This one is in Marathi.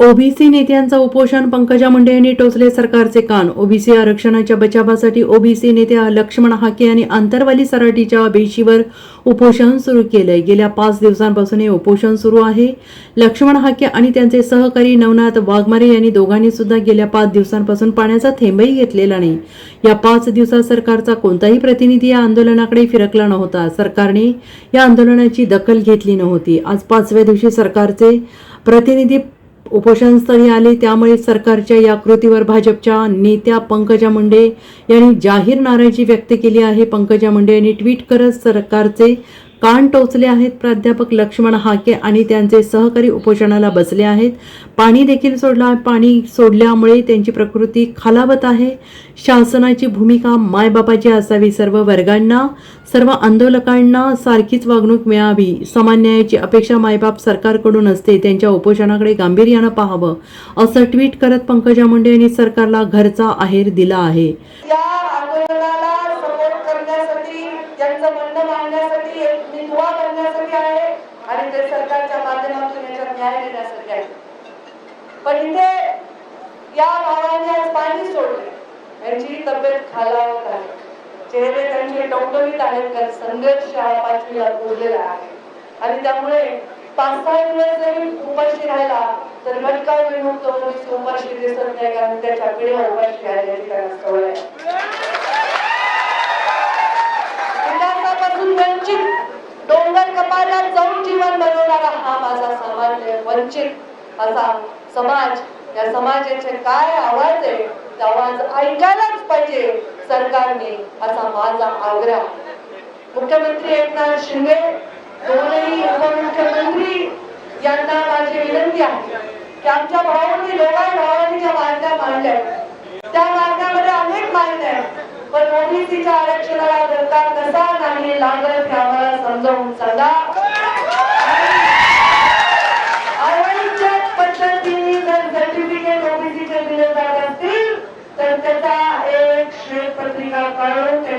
ओबीसी नेत्यांचा उपोषण पंकजा मुंडे यांनी टोचले सरकारचे कान. ओबीसी आरक्षणाच्या बचावासाठी ओबीसी नेत्या लक्ष्मण हाके यांनी आंतरवाली सराटीच्या बेशीवर उपोषण सुरू केलंय. गेल्या पाच दिवसांपासून हे उपोषण सुरू आहे. लक्ष्मण हाके आणि त्यांचे सहकारी नवनाथ वाघमारे यांनी दोघांनी सुद्धा गेल्या पाच दिवसांपासून पाण्याचा थेंबही घेतलेला नाही. या पाच दिवसात सरकारचा कोणताही प्रतिनिधी या आंदोलनाकडे फिरकला नव्हता. सरकारने या आंदोलनाची दखल घेतली नव्हती. आज पाचव्या दिवशी सरकारचे प्रतिनिधी उपोषणस्थळी आले त्यामुळे सरकारच्या या कृतीवर भाजपच्या नेत्या पंकजा मुंडे यांनी जाहीर नाराजी व्यक्त केली आहे. पंकजा मुंडे यांनी ट्विट करत सरकारचे कान टोचले आहेत प्राध्यापक लक्ष्मण हाके आणि त्यांचे सहकारी उपोषणाला बसले आहेत. पाणी देखील सोडला पाणी सोडल्यामुळे त्यांची प्रकृती खालावत आहे. शासनाची भूमिका मायबापाची असावी सर्व वर्गांना सर्व आंदोलकांना सारखीच वागणूक मिळावी. समान न्यायाची अपेक्षा मायबाप सरकारकडून असते त्यांच्या उपोषणाकडे गांभीर्यानं पाहावं असं ट्विट करत पंकजा मुंडे यांनी सरकारला घरचा आहेर दिला आहे. या आंदोलनाला करण्यासाठी एक निधवा करण्यासाठी आहे आणि ते सरकारच्या माध्यमातून याच्यात न्याय देण्यासाठी आहे. पण इथे या भावाने आज पाणी सोडले. यांची तब्येत खालावत आहे. चेहरे त्यांचे टवटवीत आहेत कारण संघर्ष हा पाचवीला उरलेला आहे आणि त्यामुळे पाच सहा दिवस जरी उपाशी राहिला तर भटका विमुक्त पोलीस उपाशी दिसत नाही कारण त्याच्या पिढ्या उपाशी राहिल्याची त्यांना सवय आहे विकासापासून वंचित डोंगर कपाला जाऊन जीवन बनवणारा हा माझा समाज आहे वंचित असा समाज या समाजाचे काय आवाज आहे ते आवाज ऐकायलाच पाहिजे सरकारने असा माझा आग्रह. मुख्यमंत्री एकनाथ शिंदे दोनही उपमुख्यमंत्री यांना माझी विनंती आहे की आमच्या भावांनी लोकांनी भावांनी ज्या मागण्या मांडल्या त्या मागण्यामध्ये अनेक मागण्या आहेत. पण ओबीसीच्या आरक्षणाला सरकार कसा नाही लागत हे आम्हाला समजावून सांगा आरक्षणाच्या पद्धतीने जर सर्टिफिकेट ओबीसीचे दिले जात असतील तर त्याचा एक श्वेतपत्रिका